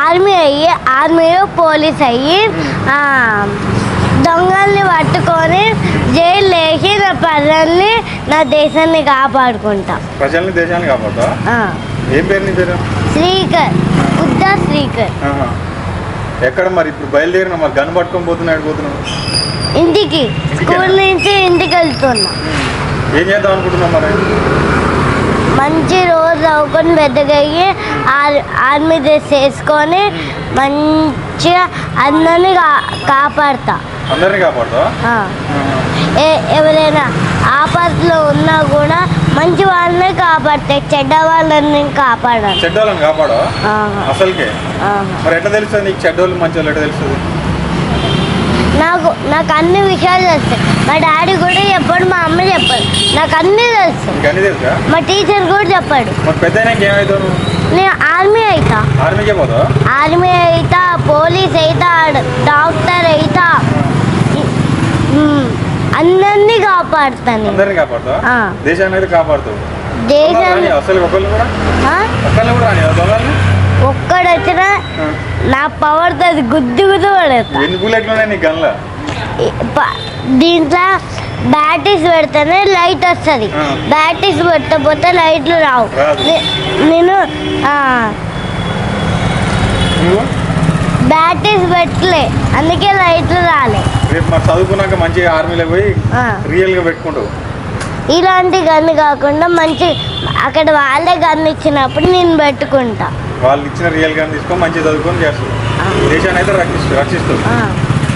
Army అయ్యి ఆర్మీలో police అయ్యి దొంగల్ని పట్టుకొని జైలు వేసి నా ప్రజల్ని నా దేశాన్ని కాపాడుకుంటా. ప్రజల్ని దేశాన్ని కాపాడుతా ఆ, ఏం పేరు నీ పేరు? శ్రీకర్ బుద్ధ శ్రీకర్. ఎక్కడ మరి? ఇప్పుడు బయలుదేరిన మరి? గన్ పట్టుకొని పోతున్నాడు పోతున్నావు? ఇంటికి. స్కూల్ నుంచి ఇంటికి వెళ్తున్నా. ఏం చేద్దాం అనుకుంటున్నావు మరి? మంచి రోజు చదువుకొని పెద్దగా ఆర్మీ డ్రెస్ వేసుకొని మంచిగా అందరినీ కాపాడతా. అందరినీ ఎవరైనా ఆపత్లో ఉన్నా కూడా మంచి వాళ్ళని కాపాడతాయి చెడ్డ వాళ్ళని కాపాడాలి. చెడ్డోళ్ళని కాపాడవా? ఆహా. అసలుకే? ఆహా. మరి ఎట్లా తెలుస్తుంది నీకు? చెడ్డోళ్ళు మంచి వాళ్ళు ఎట్లా తెలుస్తుంది? నాకు నాకు అన్ని విషయాలు తెలుస్తాయి. మా డాడీ కూడా చెప్పాడు మా అమ్మ చెప్పాడు నాకు అన్నీ తెలుసు. అన్నీ తెలుసా? మా టీచర్ కూడా చెప్పాడు. మరి పెద్ద అయినాక ఏమవుతావు నువ్వు నేను ఆర్మీ అవుతా ఆర్మీకే పోతావా? ఆర్మీ అయితా పోలీస్ అయితా డాక్టర్ అయితా. ఉమ్, అందరినీ కాపాడుతాను. అందరినీ కాపాడుతావా? ఆ. దేశాన్ని అయితే కాపాడుతావు. దేశాన్ని అసలు ఒకళ్ళు కూడా? ఆ? ఒకళ్ళు కూడా రాని దొంగల్ని? ఒక్కడు వచ్చినా ఆ. నా పవర్ అది గుద్దు గుద్దు పడేస్తా. ఎన్ని బుల్లెట్లు ఉన్నాయి నీ గన్లో? ఈ ప- దీంట్లో బ్యాటరీస్ పెడితేనే లైట్ వస్తుంది. బ్యాటరీస్ పెట్టకపోతే లైట్లు రావు. నేను బ్యాటరీస్ పెట్టలే. అందుకే లైట్లు రాలే. రేపు మరి చదువుకున్నాక మంచిగా ఆర్మీలో పోయి ఆ. రియల్గా పెట్టుకుంటావు. ఇలాంటి గన్ను కాకుండా మంచి అక్కడ వాళ్ళే గన్ను ఇచ్చినప్పుడు నేను పెట్టుకుంటా. వాళ్ళు ఇచ్చిన రియల్ గాని తీసుకొని మంచిగా చదువుకొని చేస్తావు దేశాన్ని అయితే రక్షిస్తూ రక్షిస్తావు ఆ.